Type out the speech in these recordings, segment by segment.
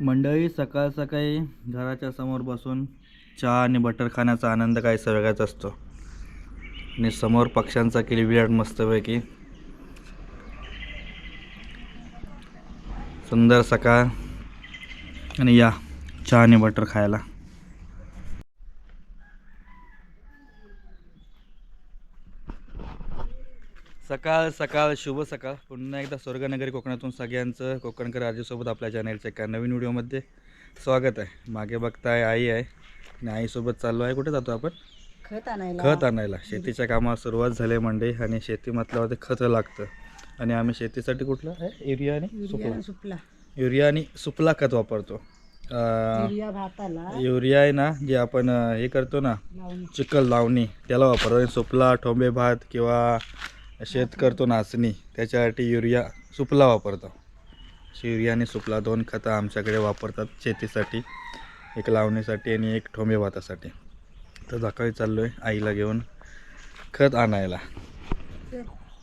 मंडळी सकाळ सकाळी घराच्या समोर बसून चहा आणि बटर खाण्याचा आनंद काही सगळ्याच असतो? आणि समोर पक्ष्यांचा किलबिलाट मस्तपैकी. सुंदर सकाळ. आणि या चहा आणि बटर खायला. सकाळ सकाळ शुभ सकाळ. पुन्हा एकदा स्वर्गनगरी कोकणातून सगळ्यांचं कोकणकर आजीसोबत आपल्या चॅनलच्या एका नवीन व्हिडिओमध्ये स्वागत आहे. मागे बघताय आई आहे आणि आईसोबत चाललो आहे. कुठे जातो आपण? खत आणायला. खत आणायला. शेतीच्या कामाला सुरुवात झाली मंडई आणि शेती म्हटल्यावरती खत लागतं. आणि आम्ही शेतीसाठी कुठलं? आहे युरिया आणि सुपला युरिया सुपला युरिया आणि सुपला खत वापरतो. युरिया भाताला. युरिया आहे ना जे आपण हे करतो ना चिखल लावणी त्याला वापरतो. आणि सुपला ठोंबे भात किंवा शेत करतो नाचणी त्याच्यासाठी युरिया सुपला वापरतो. अशी युरिया आणि सुपला दोन खतं आमच्याकडे वापरतात शेतीसाठी एक लावणीसाठी आणि एक ठोंबे भातासाठी. तर सकाळी चाललो आहे आईला घेऊन खत आणायला.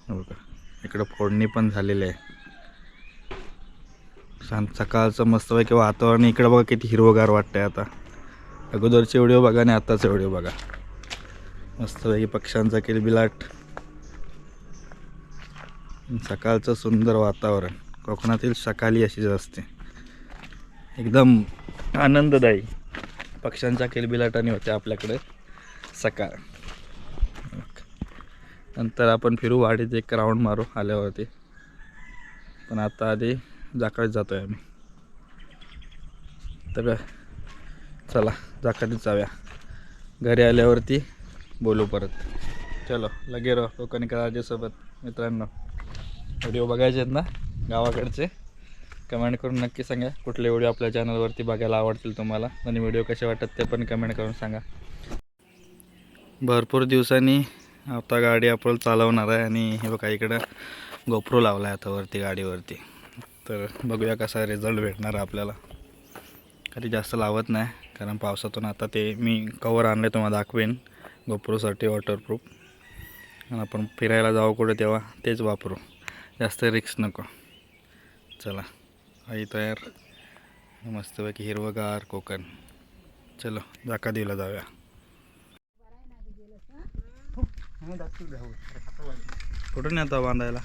हो का? इकडं फोडणी पण झालेली आहे. शांत सकाळचं मस्तपैकी वातावरण इकडं बघा किती हिरवगार वाटतंय आता. अगोदरचे व्हिडिओ बघा आणि आत्ताचे व्हिडिओ बघा. मस्तपैकी पक्ष्यांचा किलबिलाट. सकाळचं सुंदर वातावरण. कोकणातील सकाळी अशीच असते. एकदम आनंददायी. पक्ष्यांच्या किलबिलाटाने होते आपल्याकडे सकाळ. नंतर आपण फिरू वाडीत एक राऊंड मारू आल्यावरती. पण आता आधी जाकडीत जातो आहे आम्ही. तर चला जाकडीत जाऊया. घरी आल्यावरती बोलू परत. चलो लगे रो लोकांनी कराजेसोबत मित्रांनो. व्हिडिओ बघायचे आहेत ना गावाकडचे. कमेंट करून नक्की सांगा. कुठले व्हिडिओ आपल्या चॅनलवरती बघायला आवडतील तुम्हाला? आणि व्हिडिओ कसे वाटतात ते पण कमेंट करून सांगा. भरपूर दिवसांनी आता गाडी आपण चालवणार आहे आणि हे बघा इकडं गोप्रो लावला आहे आता वरती गाडीवरती. तर बघूया कसा रिझल्ट भेटणार आहे आपल्याला. कधी जास्त लावत नाही कारण पावसातून आता ते मी कवर आणले तुम्हाला दाखवेन. गोप्रोसाठी वॉटरप्रूफ आणि आपण फिरायला जाऊ कुठे तेव्हा तेच वापरू. जास्त रिक्स नको. चला. आई तयार. मस्तपैकी हिरवगार कोकण. चलो जाका देवीला जाऊया. कुठून येतो बांधायला?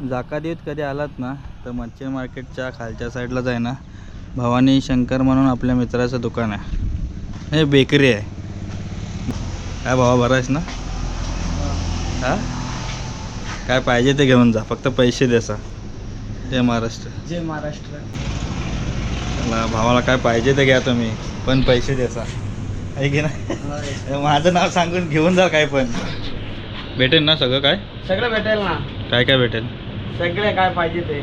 जाकादेवीत कधी आलात ना तर मच्छी मार्केटच्या खालच्या साईडलाच आहे ना भवानी शंकर म्हणून आपल्या मित्राचं दुकान आहे. हे बेकरी आहे. काय भावा बरा आहेस ना? हा? काय पाहिजे ते घेऊन जा फक्त पैसे देसा जय महाराष्ट्र. जय महाराष्ट्र. भावाला काय पाहिजे ते घ्या तुम्ही पण पैसे द्याचा आहे की नाही? माझं नाव सांगून घेऊन जा काय पण. भेटेल ना सगळं काय? सगळं भेटेल ना. काय काय भेटेल? सगळे काय पाहिजे ते?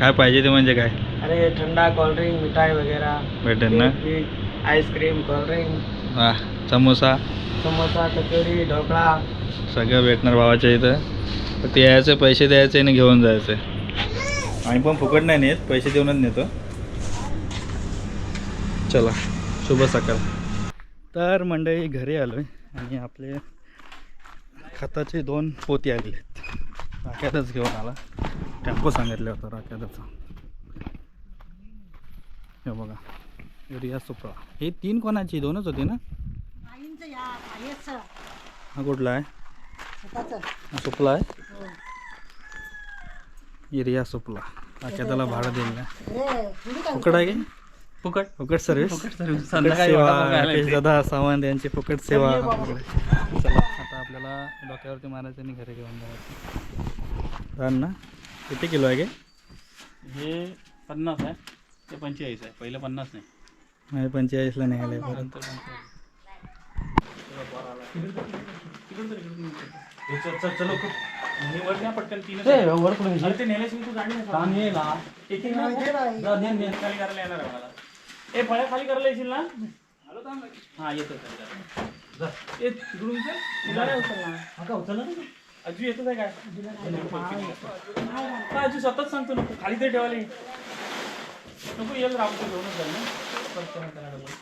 काय पाहिजे ते म्हणजे काय? अरे ठंडा कोल्ड्रिंक मिठाई वगैरह भेटेल ना? आईस्क्रीम कोल्ड्रिंक वा समोसा. समोसा कचोरी ढोकळा. सगळं भेटणार भावाच्या इथं. तर ते यायचे पैसे द्यायचे आणि घेऊन जायचे. आणि पण फुकट नाही नेत पैसे देऊनच नेतो. चला शुभ सकाळ. तर मंडळी घरी आलो आहे आणि आपले खताचे दोन पोती आले आहेत राख्यातच घेऊन आला. टेम्पो सांगितले होतं राख्यातच हे बघा युरिया सुपळा हे तीन कोणाची? दोनच होती ना? आईंचं या आईचं हा कुठला आहे? हा सुपला आहे? हो. युरिया सुपला त्याला भाडं दिलं फुकट आहे की? फुकट? फुकट सर्व्हिस फुकट येते. दादा सावंत यांची फुकट सेवा. चला आता आपल्याला डोक्यावरती मारायचं आणि घरी घेऊन जायचं. रान ना? किती किलो आहे गे हे पन्नास आहे. ते पंचेचाळीस आहे. पहिलं पन्नास नाही. नाही पंचेचाळीसला निघाले. परत पटकन तीन ए, नाही फळ्या खाली करायला येशील ना? हा येतो अजू आहे काय हा, अजू स्वतःच सांगतो नको खाली तरी ठेवायला ये. नको येईल राबतो घेऊनच जाईल ना. करा, डबल.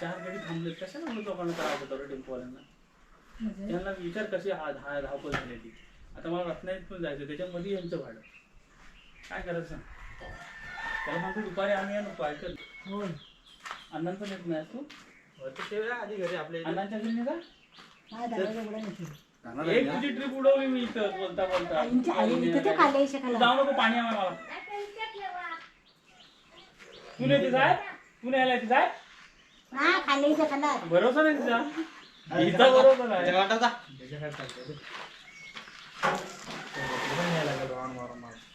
चार गाडी थांबले कशाला म्हणून लोकांना त्रास होतो टेम्पोवाल्यांना म्हणजे? त्यांना विचार कशी हा हा धावपळ झालेली आता मला रत्नागिरीत पण जायचं त्याच्यामध्ये यांचं भाडं. काय करायचं? त्याला सांगतो दुपारी आम्ही या नको ऐकल होय. अण्णांचं नेत नाही तू? आधी घरी आपल्या अण्णांच्या घरी नाही का. एक तुझी ट्रिप उडवली मी इथं बोलता बोलता. आईंच्या आई इथं ते खाल्लंय शेकाला. जाऊ नको पाणी आहे मला तू नाही जाय तू नाही आलाय जाय हा, खाल्लंय शेकाला. भरोसा नाही हिचा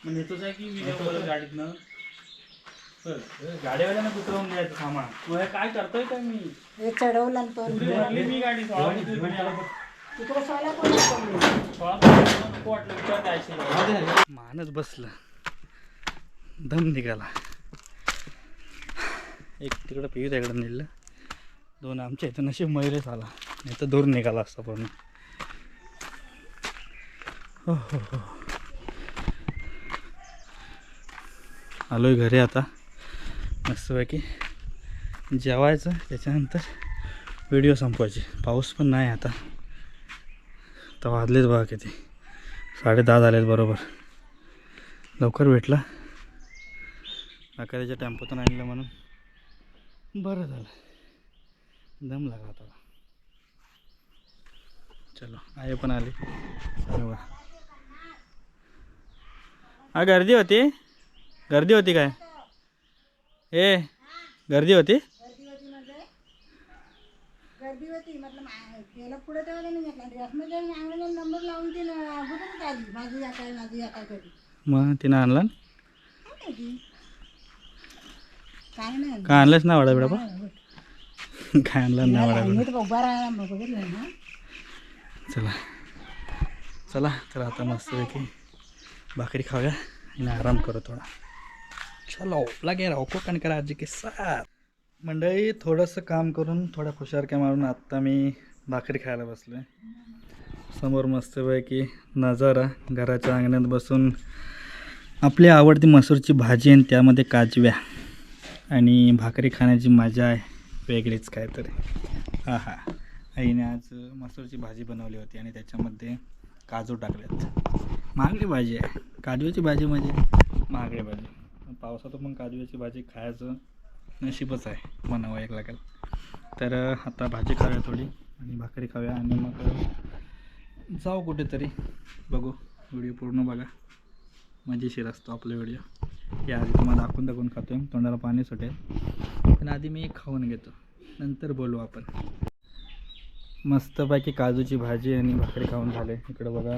नेतोच आहे. की मी गाडीतनं? गाडीवाल्यानं उतरवून द्यायचं सामान? मग हे काय करतोय काय मी? हे चढवलं तो. भरली मी गाडी सोळा किती पाणी आलं? तिकडे सोला कोण पडली. सोळा पाणी नको वाटलं विचार द्यायचे मानच बसलं. दम निघाला. एक तिकडं पिऊ त्याकडं नेलं. दोन आमच्या इथं नशीब मयुरेच आला. नाही तर दूर निघाला असता पण हो हो हो. आलोय घरी आता. मस्तपैकी जेवायचं त्याच्यानंतर व्हिडिओ संपवायचे. पाऊस पण नाही आता. तर वाजलेच बघा किती. साडे दहा झालेत बरोबर. लवकर भेटला. त्याच्या टेम्पोतून आणलं म्हणून. बरं झालं. दम लागला आता. चलो आई पण आली. हा गर्दी होती? गर्दी होती काय? ए गर्दी होती? गर्दी होती म्हणजे? गर्दी होती म्हटलं मा- गेलं पुढे तेव्हा त्यांनी म्हटलं रसमध्ये अंगणाला नंबर लावून ती अगोदरच आली. माझी या काय माझी या काय कधी मग तिनं आणला? ना? काय माहिती? काय नाही आणलंच ना वडा बिडा काय आणलं ना वडा बघितलं ना. चला. चला तर आता मस्तपैकी भाकरी खाऊया आणि आराम करू थोडा. चलो लगे राहो कोकण करा के साथ। मंडळी थोडंसं काम करून थोड्या खुशारक्या मारून आत्ता मी भाकरी खायला बसलो आहे समोर मस्तपैकी नजारा घराच्या अंगणात बसून आपली आवडती मसूरची भाजी आणि त्यामध्ये काजव्या. आणि भाकरी खाण्याची मजा आहे वेगळीच काहीतरी. हा हा आईने आज मसूरची भाजी बनवली होती आणि त्याच्यामध्ये काजू टाकलेत. महागडी भाजी आहे. काजूची भाजी म्हणजे महागडी भाजी. पावसात पण काजूची भाजी खायचं नशीबच आहे म्हणावं एक लागेल. तर आता भाजी खाऊया थोडी आणि भाकरी खाऊया आणि मग जाऊ कुठेतरी. बघू व्हिडिओ पूर्ण बघा. मजेशीर असतो आपला व्हिडिओ. या आधी तुम्हाला दाखवून दाखवून खातो आहे तोंडाला पाणी सुटेल. पण आधी मी एक खाऊन घेतो. नंतर बोलू आपण. मस्तपैकी काजूची भाजी आणि भाकरी खाऊन झाले. इकडं बघा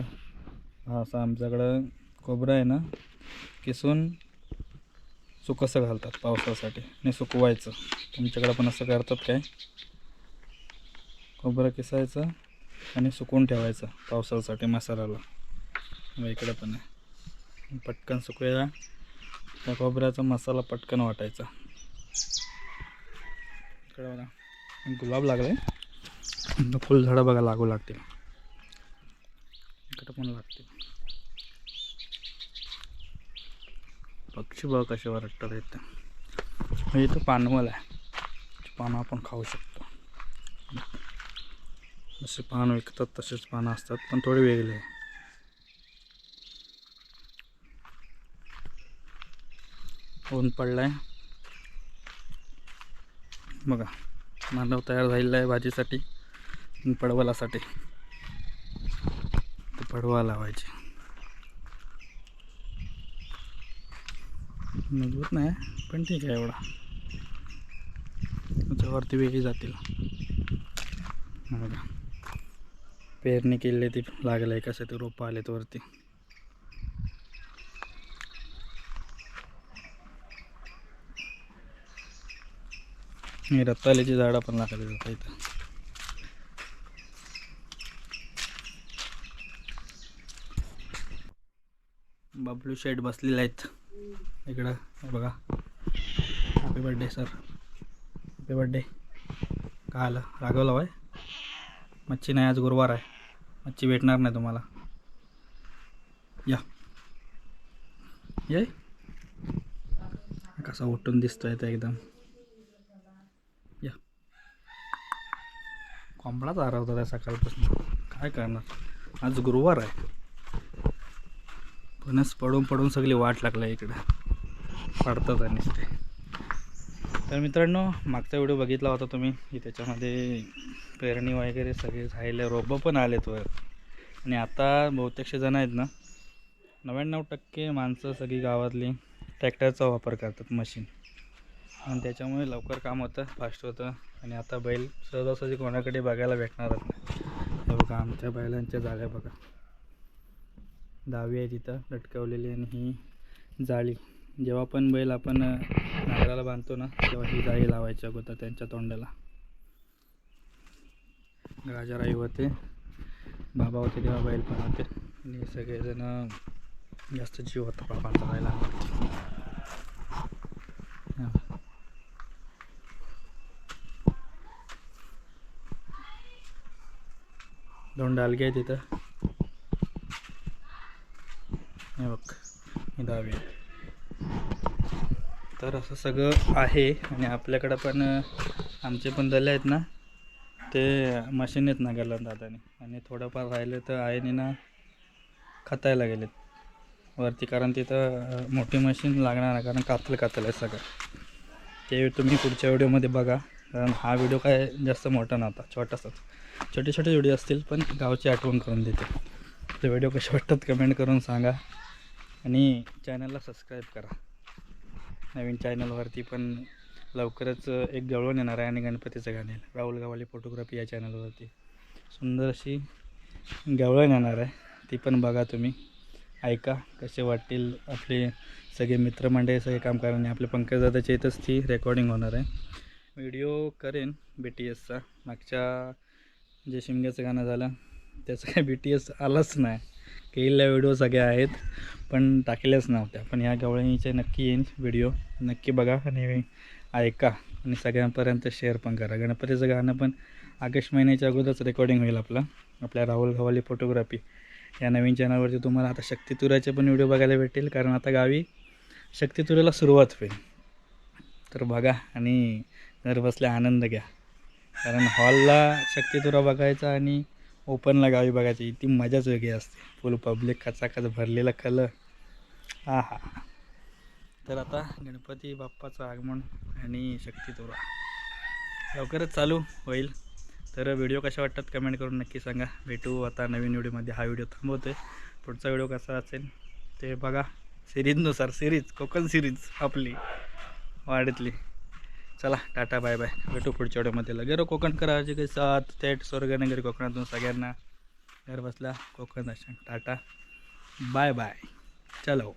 हा असं आमच्याकडं खोबरं आहे ना किसून सुकसं घालतात पावसासाठी. आणि सुकवायचं. तुमच्याकडं पण असं करतात काय? खोबरं किसायचं आणि सुकून ठेवायचं पावसासाठी मसाल्याला. इकडं पण आहे. पटकन सुकूया. त्या खोबऱ्याचा मसाला पटकन वाटायचा. इकडं बघा. गुलाब लागले फुलझाडं बघा लागू लागतील. इकडं पण लागतील. पक्षी बघ कसे वरटतात इथं हे इथं पानवल आहे. पानं आपण खाऊ शकतो. जसे पान विकतात तसेच पानं असतात पण थोडे वेगळे आहे. ऊन पडलाय. बघा मानव तयार झालेला आहे भाजीसाठी पडवलासाठी. ते पडवा लावायचे. मजबूत नाही पण ठीक आहे एवढा. त्याच्यावरती वेगळी जातील. बघा. पेरणी केली ती लागलं आहे कसं ते रोपं आलेत वरती. हे झाडं पण लागली जातात इथं. बबलू शेड बसलेले आहेत. इकडं बघा. Happy birthday sir happy birthday काय आलं? रागवलं बाय मच्छी नाही आज गुरुवार आहे. मच्छी भेटणार नाही तुम्हाला. या. ये. कसा उठून दिसतोय ते एकदम. या. कोंबडाच आरवतो त्या सकाळपासून. काय करणार? आज गुरुवार आहे. फणस पडून पडून सगळी वाट लागला इकडं. पडतात आणि ते तर मित्रांनो मागचा व्हिडिओ बघितला होता तुम्ही की त्याच्यामध्ये पेरणी वगैरे सगळे झाले रोपं पण आलेत वर. आणि आता बहुतेकशे जण आहेत ना नव्याण्णव टक्के माणसं सगळी गावातली ट्रॅक्टरचा वापर करतात मशीन. आणि त्याच्यामुळे लवकर काम होतं फास्ट होतं. आणि आता बैल सहजासहजी कोणाकडे बघायला भेटणारच नाही. बघा आमच्या बैलांच्या जाळ्या बघा. दावी आहे तिथं लटकवलेली आणि ही जाळी. जेव्हा पण बैल आपण नागराला बांधतो ना तेव्हा ही जाळी लावायची अगोदर त्यांच्या तोंडाला. राजाराई होते बाबा होते तेव्हा बैल पण होते. आणि सगळेजण जास्त जीव होता बाबांचा राहायला. दोन डालगे आहे तिथं. हे बघ मी दहावी. आहे. तर असं सगळं आहे आणि आपल्याकडं पण आमचे पण दले आहेत ना ते मशीन आहेत ना गेलं दादाने. आणि थोडंफार राहिलं तर आईने ना खतायला गेलेत. वरती कारण तिथं मोठी मशीन लागणार आहे कारण कातल कातल आहे सगळं. ते तुम्ही पुढच्या व्हिडिओमध्ये बघा. कारण हा व्हिडिओ काय जास्त मोठा नव्हता छोटासाच. छोटे छोटे व्हिडिओ असतील पण गावची आठवण करून देते. ते व्हिडिओ कसे वाटतात कमेंट करून सांगा. आणि चॅनलला सबस्क्राईब करा. नवीन चॅनलवरती पण लवकरच एक गवळण येणार आहे आणि गणपतीचं गाणे. राहुल गावाली फोटोग्राफी या चॅनलवरती. सुंदर अशी गवळण येणार आहे. ती पण बघा तुम्ही. ऐका कसे वाटतील आपले सगळे मित्रमंडळी सगळे काम करणे आपले पंकज दादाच्या इथंच ती रेकॉर्डिंग होणार आहे. व्हिडिओ करेन बी टी एसचा मागच्या जे शिमग्याचं गाणं झालं त्याचं काय बी टी एस आलाच नाही. केलेल्या व्हिडिओ सगळ्या आहेत. पण टाकलेल्याच नव्हत्या. पण ह्या गवळणीचे नक्की येईन व्हिडिओ नक्की बघा आणि ऐका. आणि सगळ्यांपर्यंत शेअर पण करा. गणपतीचं गाणं पण ऑगस्ट महिन्याच्या अगोदरच रेकॉर्डिंग होईल आपलं. आपल्या राहुल गव्हाली फोटोग्राफी या नवीन चॅनलवरती तुम्हाला आता शक्तितुराचे पण व्हिडिओ बघायला भेटतील कारण आता गावी शक्तितुराला सुरुवात होईल. तर बघा आणि घर बसल्या आनंद घ्या. कारण हॉलला शक्तितुरा बघायचा आणि ओपनला गावी बघायची ती मजाच वेगळी असते. फुल पब्लिक खचाखच भरलेला कल हा हा तर आता गणपती बाप्पाचं आगमन आणि शक्तितुरा लवकरच चालू होईल. तर व्हिडिओ कशा वाटतात कमेंट करून नक्की सांगा. भेटू आता नवीन व्हिडिओमध्ये. हा व्हिडिओ थांबवतो आहे पुढचा व्हिडिओ कसा असेल ते बघा. सिरीजनुसार सिरीज कोकण सिरीज आपली. वाड्यातली चला टाटा बाय बाय. भेटू पुढच्या व्हिडिओमध्ये. लगेरो कोकण करायचे काही सात थेट स्वर्गनगरी कोकणातून सगळ्यांना. घर बसला कोकण दर्शन. टाटा. Bye bye. चलो.